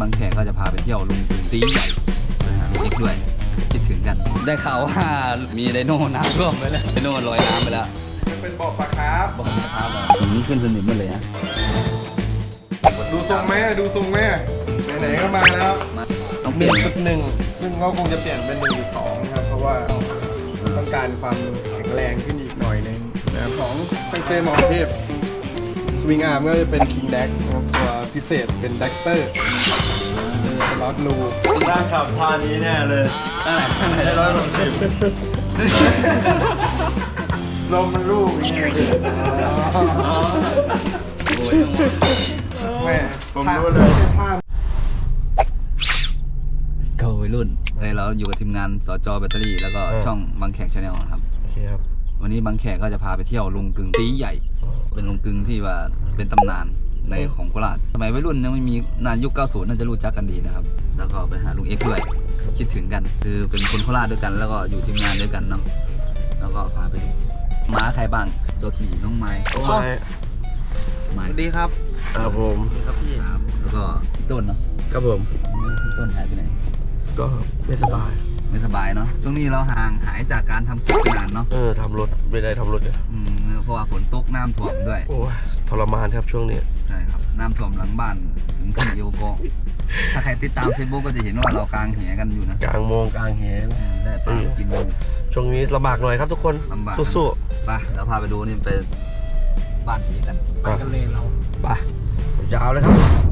บางแขกก็จะพาไปเที่ยวลุงปืนตีใหญ่นะฮะลุงเอ็กซ์ด้วยคิดถึงกัน ได้ข่าวว่ามีไดโน่น้ำท่วมไปแล้วไดโน่ลอยน้ำไปแล้วเป็นบ่อปลาคาร์ฟบอกนะครับผมขึ้นสนิมหมดเลยฮะดูทรงไหมดูทรงไหมไหนๆก็มาแล้วมาต้องหเปลี่นึ่ยนงจุดหนึ่งซึ่งเขาคงจะเปลี่ยนเป็นหนึ่งจุดสองนะครับเพราะว่าต้องการความแข็งแรงขึ้นอีกหน่อยหนึงนะครับของไฟเซมองเทพสวิงอาร์มก็จะเป็นคิงแดกตัว พิเศษเป็นแด็กสเตอร์เป็นล็อตลูร่างขับท่านี้แน่เลยตั้งไหนตั้งไหนได้ร้อยหกสิบลมมันลูกอย่างเงี้ยอ๋อโอ้ยทั้งหมดแม่ผมรู้เลยภาพเก่าวัยรุ่นเฮ้ยเราอยู่กับทีมงานสจแบตเตอรี่ แล้วก็ช่องบางแขกชาแนลนะครับ โอเคครับ วันนี้บางแขกก็จะพาไปเที่ยวลุงกึงตีใหญ่ เป็นลุงกึงที่ว่าเป็นตำนาน ในของโคราชสมัยวัยรุ่นยังไม่มีนานยุค 90 น่าจะรู้จักกันดีนะครับ แล้วก็ไปหาลุงเอ็กซ์ด้วยคิดถึงกัน คือเป็นคนโคราชด้วยกัน แล้วก็อยู่ทีมงานด้วยกันเนาะแล้วก็พาไปดูม้าใครบ้างตัวขี่น้องไม้ใช่ไม้สวัสดีครับครับผมครับพี่ครับแล้วก็พี่ต้นเนาะครับผมพี่ต้นหายไปไหนก็ไม่สบายไม่สบายเนาะ ช่วงนี้เราห่างหายจากการทำคลิปไปนานเนาะ เออทำรถไม่ได้ทำรถเลยอืม เพราะว่าฝนตกน้ำท่วมด้วย โอ้ยทรมานครับช่วงนี้ ใช่ครับ น้ำท่วมหลังบ้านถึงขั้นโยโกะถ้าใครติดตาม Facebook ก็จะเห็นว่าเรากางแหกันอยู่นะกลางโมงกลางเหนเออได้ปลากินอยู่ช่วงนี้ลำบากหน่อยครับทุกคนลำบากสู้ไปเดี๋ยวพาไปดูนี่ไปบ้านผีกัน ๆไปกันเลยเรา ไปยาวเลยครับ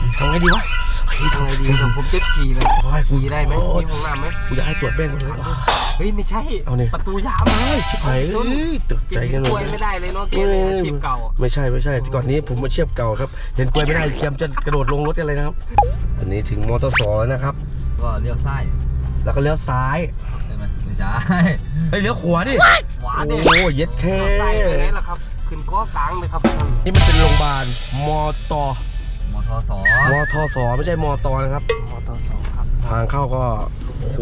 ที่ยวเฮ้ยทำไงดีวะเฮ้ยทำไงดีดีครับผมเจ็ตขี่เลยโอ้ยขี่ได้ไหมโอ้ยมีห้องน้ำไหมกูอยากให้ตรวจแม่งก่อนเลยว้าเฮ้ยไม่ใช่เอาเนี่ย ประตูยามชิบหายเอ้ยตกเก็ใจบกันหมกล้ดวยไม่ได้เลยเนาะเกมเลยอาชีพเก่าไม่ใช่ไม่ใช่ก่อนนี้ผมมาเชียบเก่าครับ เห็นกล้วยไม่ได้เตรียมจะกระโดดลงรถกันเลยนะครับ อันนี้ถึงมอเตอร์สองแล้วนะครับ ก็เลี้ยวซ้ายแล้วก็เลี้ยวซ้ายใช่ไหมไม่ใช่เฮ้ยเลี้ยวขวาดิ หวานเด็โอ้ยเย็ดแค่ ใส่ไปไหนล่ะครับ ขึ้นก้อกลางเลยครับท่านนี่มันเป็นโรงพยาบาลมอตอมอ ทอสอมอทอสอไม่ใช่มอตอนะครับมอเตอร์สองครับ ทางเข้าก็โอ้โห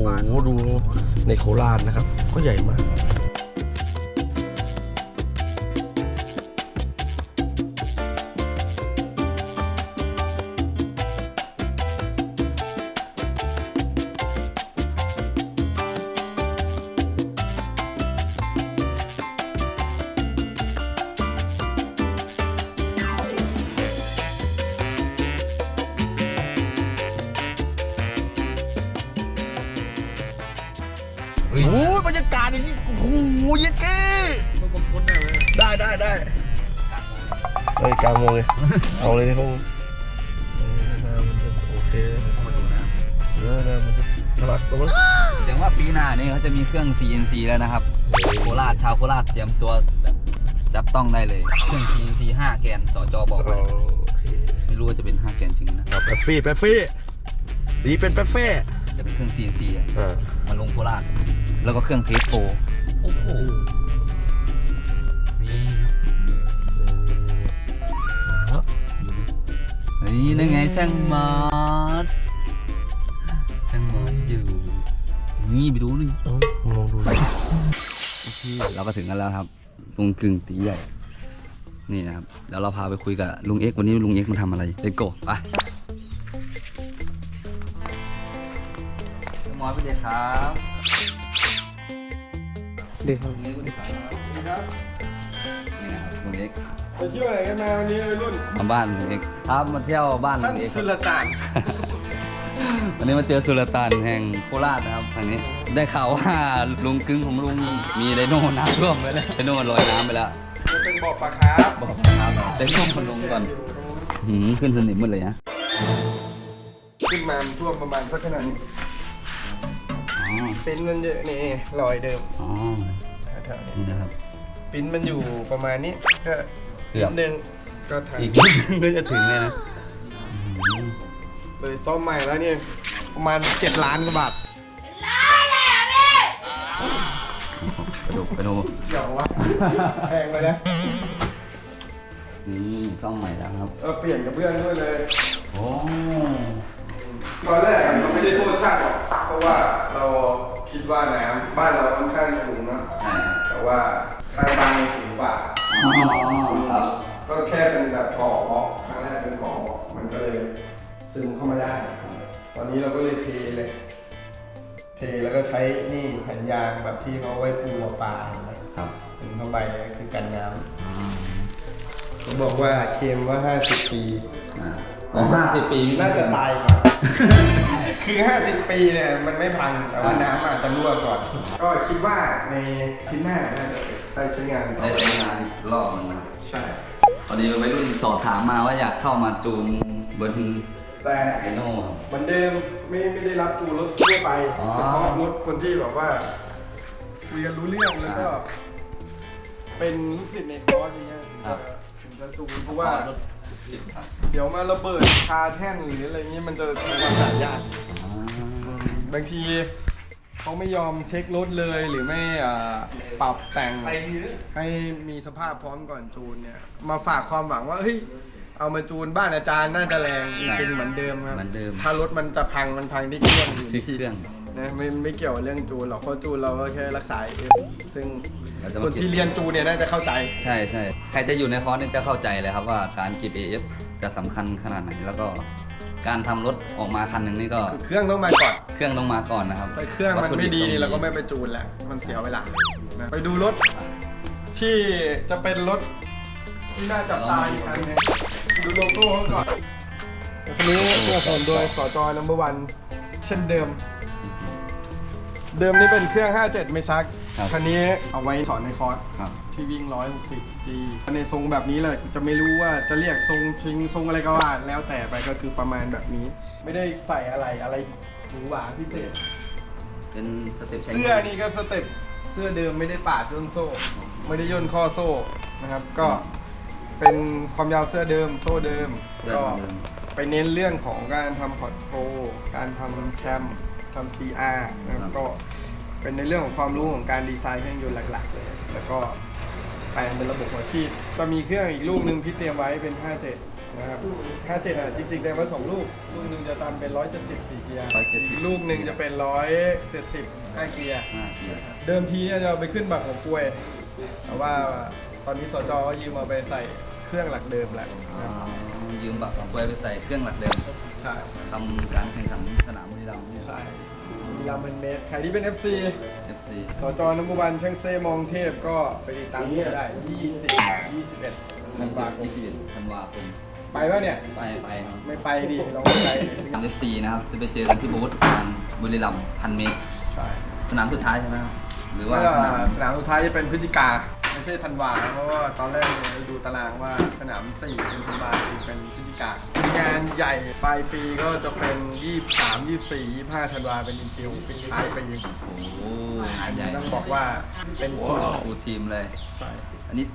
ดูในโคราชนะครับ ก็ใหญ่มาก โอ้ยบรรยากาศอย่างนี้โอ้โหเย็ดแค่ได้ได้ได้เฮ้ยกลางโมงเลยเอาเลยพวกโอเคมาดูนะเออนะมันจะน่ารักตรงนั้นเสียงว่าปีหน้านี่เขาจะมีเครื่อง CNC แล้วนะครับโคราชชาวโคราชเตรียมตัวแบบจับต้องได้เลยเครื่อง CNC 5 แกนสจบอกไว้โอเคไม่รู้ว่าจะเป็น 5 แกนจริงนะเอาแป๊บฟี่แป๊บฟี่ดีเป็นแป๊บฟี่จะเป็นเครื่อง CNC อะอ่ามาลงโคราช แล้วก็เครื่องเทสโฟโอ้โห นี่เฮ้ยนั่นไงช่างมอดช่างมอดอยู่ นี่ไปดูนี่เอ้าลองดูเลยเราก็ถึงกันแล้วครับลุงกึ่งตีใหญ่ นี่นะครับ เดี๋ยวเราพาไปคุยกับลุงเอ็กซ์วันนี้ลุงเอ็กซ์มาทำอะไรเด็กโก้ไปหมอพี่เด็กครับ ดีครับลุงเอ็กสวัสดีครับครับนี่นะครับลุงเอกไปเที่ยวไหนกันมาวันนี้วัยรุ่นมาบ้านลุงเอกครับมาเที่ยวบ้านลุท่านงเอกสุลต่านวันนี้มาเจอสุลต่านแห่งโคราชนะครับทางนี้ได้ข่าวว่าลุงกึ่งของลุงมีไดโน่น้ำท่วมไปแล้วไดโน่ลอยน้ำไปแล้วมันเป็นบ่อปลาคาร์ฟบอกนะครับไดโน่มันลงก่อนหืมขึ้นสนิมหมดเลยนะขึ้นมามันท่วมประมาณสักขนาดนี้ ปิ้นมันเยอะนี่รอยเดิมอ๋อแถวๆนี้นี่นะครับ ปิ้นมันอยู่ประมาณนี้ก็เกือบ นิดนึงก็ทางอีกนิดนึงก็จะถึงเลยนะอืมเลยซ่อมใหม่แล้วเนี่ยประมาณ 7 ล้านกว่าบาทไปดูไปดูเดี๋ยววะแพงไปนะนี่ซ่อมใหม่แล้วครับเออเปลี่ยนกับเพื่อนด้วยเลย โอ้ตอนแรกเราไม่ได้โทษช่างหรอกเพราะว่า เราคิดว่าน้ำบ้านเราค่อนข้างสูงเนอะใช่ครับแต่ว่าข้างบ้านสูงกว่า อ๋อครับก็แค่เป็นแบบก่อบล็อกครั้งแรกเป็นก่อบล็อกมันก็เลยซึมเข้ามาได้ ตอนนี้เราก็เลยเทเลย เทแล้วก็ใช้นี่แผ่นยางแบบที่เขาไว้ปูปลาเห็นไหมครับถึงเข้าไปคือกันน้ำเขาบอกว่าเคลมว่า 50 ปีอ่าอ๋อห้าสิบปีน่าจะตายก่อน คือ 50 ปีเนี่ยมันไม่พังแต่ว่าน้ำอาจจะรั่วก่อน ก็คิดว่าในอาที่หน้าน่าจะได้ใช้งานต่อได้ใช้งานอีกรอบหนึงนะครับใช่ พอดีวัยรุ่นสอบถามมาว่าอยากเข้ามาจูนบนแต่เรโน่ครับเหมือนเดิมไม่ไม่ได้รับจูนรถทั่วไปอ๋อ เฉพาะรถคนที่แบบว่าคุยกันรู้เรื่องแล้วก็อ่าเป็นลูกศิษย์ในคอร์สอย่างเงี้ยถึงครัจะบถึงจะจูนเพราะว่ารถสิบครับ เดี๋ยวมาระเบิดคาแท่นหรืออะไรเงี้ยมันจะมีความหายากอ่า บางทีเขาไม่ยอมเช็ครถเลยหรือไม่อ่าปรับแต่งให้มีสภาพพร้อมก่อนจูนเนี่ยมาฝากความหวังว่าเฮ้ยเอามาจูนบ้านอาจารย์น่าจะแรงจริงๆเหมือนเดิมครับเหมือนเดิม ถ้ารถมันจะพังมันพังที่เครื่องอยู่ที่เครื่อง นะไม่ไม่เกี่ยวกับเรื่องจูนหรอกเพราะจูนเราก็แค่รักษาเองซึ่งเราจะคมานเก็บที่เรียนจูนเนี่ยน่าจะเข้าใจ ใช่ใช่ใครจะอยู่ในคอร์สเนี่ยจะเข้าใจเลยครับว่าการเก็บ AF จะสำคัญขนาดไหนแล้วก็ การทำรถออกมาคันหนึ่งนี่ก็คือเครื่องต้องมาก่อน เครื่องต้องมาก่อนนะครับถ้าเครื่องมันไม่ดีวัตถุนี่บเราก็ต้องไม่ไปจูนแหละ มันเสียเวลานะไปดูรถที่จะเป็นรถที่น่าจับตาอีกคันหนึงดูโลโก้เขาก่อนคันนี้สนับสนุนโดยสจนัมเบอร์วันเช่นเดิม เดิมนี่เป็นเครื่อง 57 ไม่ชักครับคันนี้เอาไว้สอนในคอร์สครับ ที่วิ่ง 160 G ในทรงแบบนี้เลยจะไม่รู้ว่าจะเรียกทรงชิงทรงอะไรก็ว่าแล้วแต่ไปก็คือประมาณแบบนี้ ไม่ได้ใส่อะไรอะไรหรูหราพิเศษ เป็นสเต็ปใช้เสื้อนี่ก็สเต็ปเสื้อเดิมไม่ได้ปาดย่นโซ่ ไม่ได้ย่นข้อโซ่นะครับ ก็เป็นความยาวเสื้อเดิมโซ่เดิม ก็ไปเน้นเรื่องของการทำพอร์ตโฟลการทำแคมทำ CR นะครับก็เป็นในเรื่องของความรู้ของการดีไซน์เครื่องยนต์หลัก ๆ เลย แล้วก็แปลงเป็นระบบหัวฉีดจะมีเครื่องอีกลูกหนึ่งที่เตรียมไว้เป็น 57 นะครับ 57 อะ จริงๆเตรียมไว้สองลูก ลูกหนึ่งจะทำเป็น 170สี่เกียร์อีกลูกหนึ่งจะเป็น 170ห้าเกียร์ ห้าเกียร์เดิมทีเนี่ยจะเอาไปขึ้นบักหัวกล้วย แต่ว่าตอนนี้สจก็ยืมมาไปใส่เครื่องหลักเดิมแหละอ๋อยืมบัตรของกวยไปใส่เครื่องหลักเดิมใช่ทำการแข่งขันสนามบุรีรัมย์เนี่ย ใช่ มีลามันเมตรใครที่เป็น FC FC สจน้ำวันช่างเซมองเทพก็ไปติดตามที่ได้ 20 21ธันวาคมยี่สิบธันวาคมไปป่ะเนี่ย ไปไปครับไม่ไปดิลองไม่ไปสามสิบสี่นะครับ จะไปเจอกันที่บูธงานบุรีรัมย์พันเมตรใช่สนามสุดท้ายใช่ไหมครับหรือว่าว่าสนามสนามสุดท้ายจะเป็นพฤศจิกาไม่ใช่ธันวาเพราะว่าตอนแรกเนี่ยดูตารางว่าสนาม4เป็นธันวาจริงเป็นพฤศจิกางานใหญ่ปลายปีก็จะเป็น 23 24 25ธันวาเป็นอินจิวปิดท้ายปีโอ้โหอังานนใหนี้ญ่ต้องบอกว่าเป็นสูตรฟูลทีมเลย ใช่ อันนี้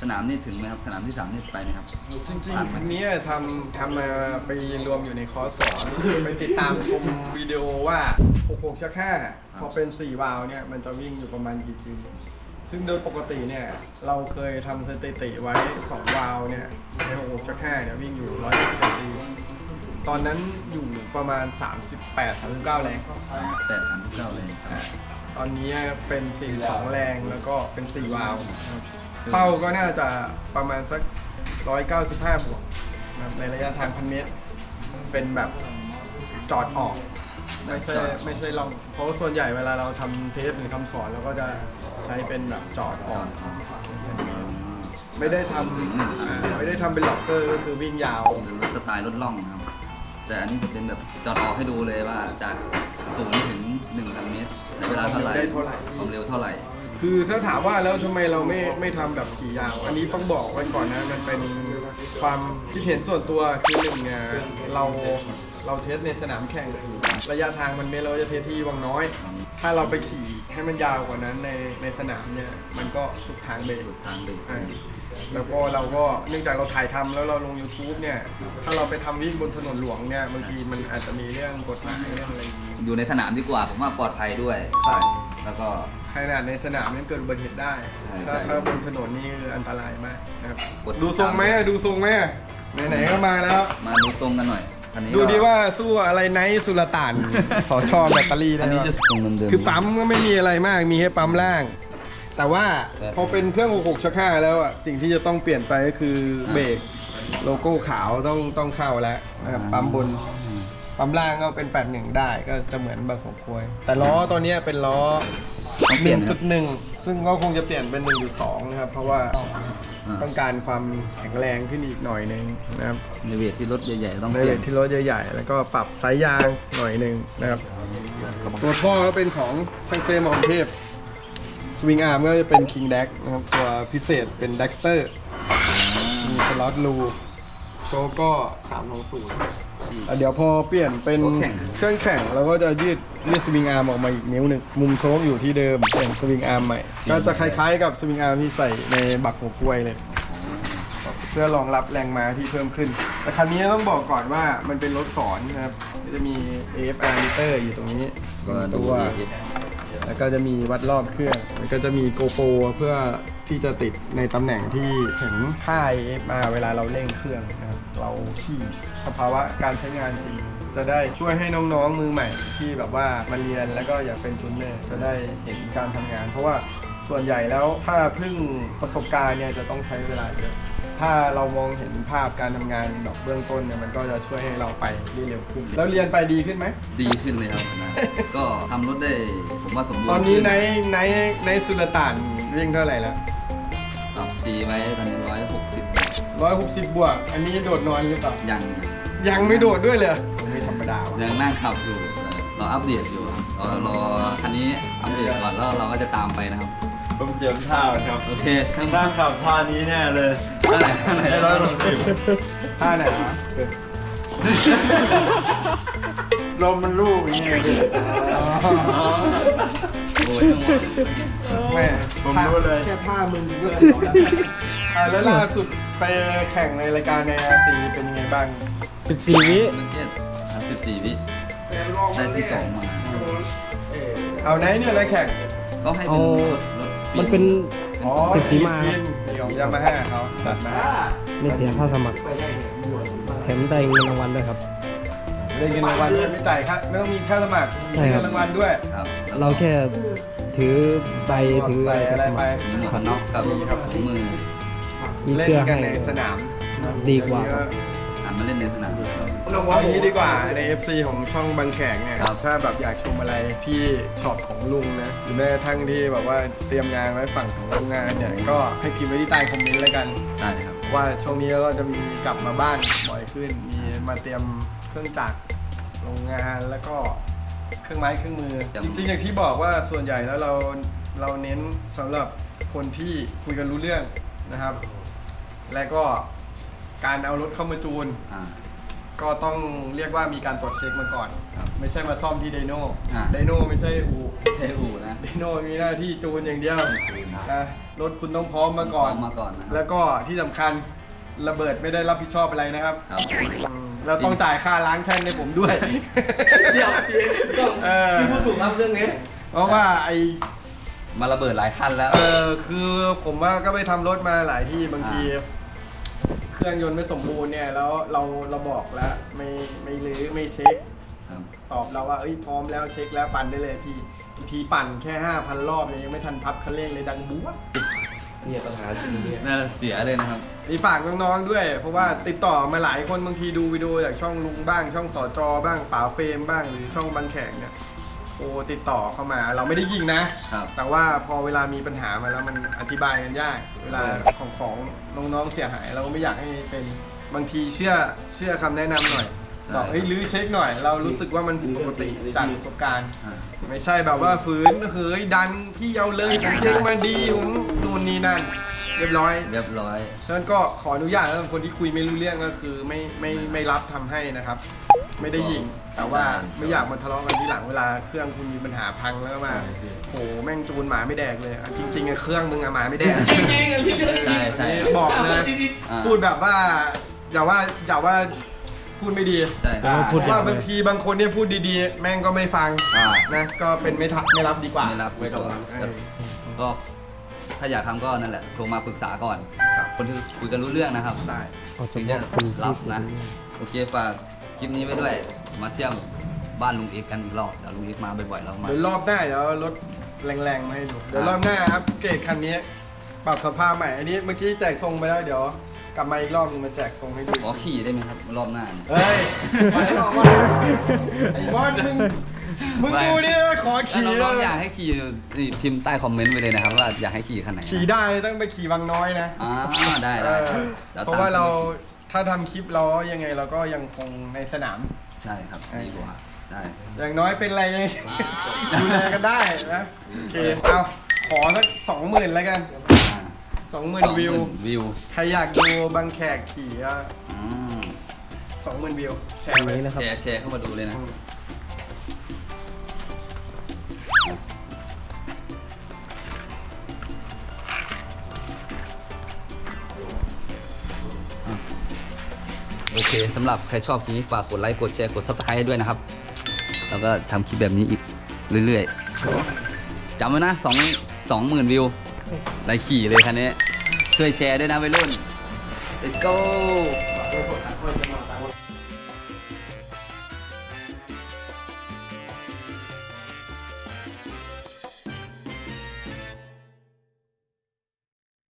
สนามนี่ถึงไหมครับ สนามที่สามนี่ไปไหมครับ จริงผ่านๆไหมอันเนี้ยทำทำมาไปรวมอยู่ในคอร์สสอน ไปติดตามชมวิดีโอว่า 66ชัก5พอเป็น 4 วาล์วเนี่ย มันจะวิ่งอยู่ประมาณกี่จิว ซึ่งโดยปกติเนี่ยเราเคยทำสถิติไว้ 2 วาล์วเนี่ยใน66ชัก5เนี่ยวิ่งอยู่110จีตอนนั้นอยู่ประมาณ 38 39 แรงแปดสามเก้าเลยอ่าตอนนี้เป็น42แรงแล้วก็เป็น 4 วาล์วนะครับเป้าก็น่าจะประมาณสัก 195 บวกนะครับในระยะทางพันเมตร เป็นแบบจอดออก ไม่ใช่ไม่ใช่ลองเพราะว่าส่วนใหญ่เวลาเราทำเทสหรือคำสอนเราก็จะ ใช้เป็นแบบจอดอจออกดอ๋อไม่ได้ทถึงหนึ่งำอ่าไม่ได้ทำเป็นล็อกเกอร์ก็คือวิ่งยาวเป็นรถสไตล์รถล่องนะครับ แต่อันนี้จะเป็นแบบจอดออกให้ดูเลยว่าจากศูนย์ถึงหนึ่งพันเมตรใช้เวลาเท่าไหร่ได้เท่าไหร่ ความเร็วเท่าไหร่ คือถ้าถามว่าแล้วทำไมเราไม่ไม่ทำแบบขี่ยาว อันนี้ต้องบอกไว้ก่อนนะมันเป็นความคิดเห็นส่วนตัวคือหนึ่งเนี่ยเราเราเทสในสนามแข่งระยะทางมันไม่เราจะเทสที่วังน้อย ถ้าเราไปขี่ ให้มันยาวกว่านั้นในในสนามเนี่ยมันก็สุดทางเบรก สุดทางเบรกอ่าแล้วก็เราก็เนื่องจากเราถ่ายทำแล้วเราลง YouTube เนี่ย ถ้าเราไปทำวิ่งบนถนนหลวงเนี่ยบางทีมันอาจจะมีเรื่องกฎหมายเรื่องอะไรอย่างนี้อยู่ในสนามดีกว่าผมว่าปลอดภัยด้วย ใช่แล้วก็ ขนาดในสนามยังเกิดอุบัติเหตุได้ ใช่ถ้าใช่ถ้าบนถนนนี่คืออันตรายมากนะครับ กดดูทรงไหมดูทรงไหมไหนๆก็มาแล้ว มาดูทรงกันหน่อย คันนี้ดูก็ดีว่าสู้อะไรไนท์สุลต่านสอชอแบตเตอรี่ได้อันนี้ปะจะทรงเดิมๆ คือปั๊มก็ไม่มีอะไรมากมีแค่ปั๊มล่าง แต่ว่าครับพอเป็นเครื่อง 66ชักห้าแล้วอะสิ่งที่จะต้องเปลี่ยนไปก็คือเบรกโลโก้ขาวต้องต้องเข้าแล้วนะครับปั๊มบน ปั๊มล่างก็เป็น 81 ได้ก็จะเหมือนบางของควย แต่ล้อตัวเนี้ยเป็นล้อ ต้องเปลี่ยนนะครับ 1.1 ซึ่งก็คงจะเปลี่ยนเป็น 1.2 นะครับ เพราะว่าอ่า ต้องการความแข็งแรงขึ้นอีกหน่อยหนึงนะครับในเวทที่รถใหญ่ๆ ต้องในเปเลลี่ยทนที่รถใหญ่ๆ แล้วก็ปรับไซส์ยางหน่อยหนึ่งนะครับ ตัวท่อก็เป็นของช่างเซมองเทพ สวิงอาร์มก็จะเป็น King d a c นะครับ ตัวพิเศษเป็น d a x t e r มีสล็อตรูโชว์ก็320 อะเดี๋ยวพอเปลี่ยนเป็นตัวแข่งเครื่องแข่งเราก็จะยืดยืดสวิงอาร์มออกมาอีกนิ้วหนึ่งมุมโชคอยู่ที่เดิมเปลี่ยนสวิงอาร์มใหม่ก็จะคล้ายๆกับสวิงอาร์มที่ใส่ในบักหัวกล้วยเลย เพื่อรองรับแรงม้าที่เพิ่มขึ้น แต่คันนี้ต้องบอกก่อนว่ามันเป็นรถสอนนะครับก็จะมี AFR meter อยู่ตรงนี้ก็ดูตัวเอฟแล้วก็จะมีวัดรอบเครื่อง แล้วก็จะมีโกโปรเพื่อที่จะติดในตำแหน่งที่ถึงค่าย AFR เวลาเราเร่งเครื่องนะครับ เราขี่สภาวะการใช้งานจริง จะได้ช่วยให้น้องๆมือใหม่ ที่แบบว่ามาเรียนแล้วก็อยากเป็นจูนเนอร์จะได้เห็นการทำงาน เพราะว่าส่วนใหญ่แล้วถ้าเพิ่งประสบการณ์เนี่ยจะต้องใช้เวลาเยอะถ้าเรามองเห็นภาพการทำงานแบบเบื้องต้นเนี่ยมันก็จะช่วยให้เราไปได้เร็วขึ้น แล้วเรียนไปดีขึ้นไหม ดีขึ้นเลยครับนะ ก็ทำรถได้ผมว่าสมบูรณ์ ตอนนี้ขึ้ในในในสุลต่านวิ่งเท่าไหร่แล้วปรับจีไว้ตอนนี้ร้อยหกสิบ ร้อยหกสิบบวก อันนี้โดดนอนหรือเปล่า ยังยังไม่โดดด้วยเลยไม่ธรรมดาว่ะยังนั่งขับอยู่เราอัปเดตอยู่รอรอคันนี้อัปเดตก่อนแล้วเราก็จะตามไปนะครับ ผมเสียงท่าครับโอเคข้างนั่ล่างงขับท่านี้แน่เลยข้างไหนข้างไหนได้ร้อยหกสิบท่าไหนวะลมมันลูกอย่างเงี้ยพี่อ๋อโอ้ยทั้งหมดแม่ผมรู้เลย แค่ผ้ามึงด้วยอะแล้วล่าสุด ไปแข่งในรายการในอาซีเป็นยังไงบ้างสิบสี่วิมันเจ็ดสิบสี่วิได้ที่สองมาเอาไหนเนี่ยอะไรแข่งก็ให้เป็นรถรถมันเป็น อ๋อสิบสีมาฟินนี่ของยามาฮ่าเขาตัดมาไม่เสียค่าสมัคร แถมได้เงินรางวัลด้วยครับ ได้เงินรางวัลด้วยไม่จ่ายค่าไม่ต้องมีค่าสมัครใช่ครับมีเงินรางวัลด้วยครับเราแค่ถือใบถือใส่อะไรไป มีหมวกกันน็อกกับนี่ครับถุงมือ มีเล่นเสื้อกัให้นในสนามดีกว่าอ่านมาเล่นในสนามเอาอย่างนี้ดีกว่าใน FC ของช่องบางแขกเนี่ยครับ ถ้าแบบอยากชมอะไรที่ช็อปของลุงนะหรือแม้กระทั่งที่แบบว่าเตรียมงานไว้ฝั่งของโรงงานเนี่ยก็ให้พิมพ์ไว้ที่ใต้คอมเมนต์แล้วกันใช่ครับ ว่าช่วงนี้ก็จะมีกลับมาบ้านบ่อยขึ้น มีมาเตรียมเครื่องจักรโรงงานแล้วก็เครื่องไม้เครื่องมือครับจริงๆอย่างที่บอกว่าส่วนใหญ่แล้วเราเราเน้นสำหรับคนที่คุยกันรู้เรื่องนะครับ และก็การเอารถเข้ามาจูน อ่า ก็ต้องเรียกว่ามีการตรวจเช็คมาก่อน ครับไม่ใช่มาซ่อมที่ไดโน่อ่า ไดโน่ไม่ใช่อูใช้อู่นะ ไดโน่มีหน้าที่จูนอย่างเดียวนะรถคุณต้องพร้อมมาก่อน พร้อมมาก่อนนะครับ แล้วก็ที่สำคัญระเบิดไม่ได้รับผิดชอบอะไรนะครับครับ อืมแล้วต้องจ่ายค่าล้างแท่นให้ผมด้วย เดี๋ยวต้องเออ พี่พูดถูกครับเรื่องนี้ เพราะว่าไอ มาระเบิดหลายคันแล้ว เออคือผมว่าก็ไปทำรถมาหลายที่บางที อ่า เครื่องยนต์ไม่สมบูรณ์เนี่ยแล้วเราเราบอกแล้วไม่ไม่รื้อไม่เช็ค ครับ ตอบเราว่าเอ้ยพร้อมแล้วเช็คแล้วปั่นได้เลยพี่บางทีปั่นแค่ 5,000 รอบเนี่ยยังไม่ทันพับคันเร่งเลยดังบู๊ะเนี่ยปัญหาจริงเนี่ยน่าเสียเลยนะครับมีฝากน้องๆด้วย เพราะว่าติดต่อมาหลายคนบางทีดูวิดีโอจากช่องลุงบ้าง ช่องสอจอบ้างป๋าเฟรมบ้างหรือช่องบางแขกเนี่ย โอ้ติดต่อเข้ามา เราไม่ได้ยิงนะ ครับ แต่ว่าพอเวลามีปัญหามาแล้วมันอธิบายกันยาก เวลาของของน้องๆเสียหาย เราก็ไม่อยากให้เป็นบางทีเชื่อเชื่อคำแนะนำหน่อย บอกเฮ้ยรื้อเช็คหน่อย เรารู้สึกว่ามันผิดปกติจากประสบการณ์อ่าไม่ใช่แบบว่าฝืนเฮ้ยดันพี่เอาเลยผมเช็คมาดีผมนู่นนี่นั่นไเรียบร้อย เรียบร้อยฉะนั้นก็ขออนุญาตสำหรับคนที่คุยไม่รู้เรื่องก็คือไม่ไม่ไม่รับทำให้นะครับ ไม่ได้ยิงแต่ว่าใช่ไม่อยากมาทะเลาะกันทีหลังเวลาเครื่องคุณมีปัญหาพังแล้วมาโหแม่งจูนหมาไม่แดกเลยอะจริงๆอะเครื่องมึงอะหมาไม่แดก ใช่ใช่บอกเลยอ่าพูดแบบว่าอย่าว่าอย่าว่า พูดไม่ดีใช่เออพูดว่าบางทีบางคนเนี่ยพูดดีๆ แม่งก็ไม่ฟังอ่า นะก็เป็นไม่ทักไม่รับดีกว่าไม่รับไม่ต้องดีกว่าเออ ก็ถ้าอยากทำก็นั่นแหละโทรมาปรึกษาก่อน ครับ คนที่คุยกันรู้เรื่องนะครับได้เอาเฉถึงพาะจะคนรับนะ โอเคฝากคลิปนี้ไว้ด้วย มาเที่ยวบ้านลุงเอกกันอีกรอบเดี๋ยวลุงเอกมาบ่อยๆแล้วมา เดี๋ยวรอบหน้าเดี๋ยวเอารถแรงๆมาให้ดู เดี๋ยวรอบหน้าครับเกรดคันนี้ ปรับสภาพใหม่ อันนี้เมื่อกี้แจกทรงไปแล้วเดี๋ยว กลับมาอีกรอบนึงมาแจกทรงให้ดูขอขี่ได้ไหมครับรอบหน้าเฮ้ยไปออกมาไอ้บอสมึงมึงไม่ดูดิขอถ้าขี่น้องๆอยากให้ขี่นี่พิมพ์ใต้คอมเมนต์ไปเลยนะครับว่าอยากให้ขี่คันไหนนะขี่ได้ต้องไปขี่วังน้อยนะอ่าได้ได้ครับเออดี๋ยวเพราะว่าตมเราถ้าทำคลิปเรายังไงเราก็ยังคงในสนาม ใช่ครับดีกว่าใช่ อย่างน้อยเป็นอะไรยังไง ดูแลกันได้นะ โอเค เอา ขอสักสองหมื่นแล้วกันอ่า สองหมื่นวิว 20,000วิวใครอยากดูบางแขกขี่ก็อืมสองหมื่นวิว แชอัร์นไปนี้นะครับ แชร์แชร์เข้ามาดูเลยนะ โอเคสำหรับใครชอบคลิปนี้ฝากกดไลค์ กดแชร์ กด subscribe ให้ด้วยนะครับ แล้วก็ทำคลิปแบบนี้อีกเรื่อยๆจำไว้นะสองสองหมื่นวิว ได้ขี่เลยคันนี้ ช่วยแชร์ด้วยนะวัยรุ่น let's go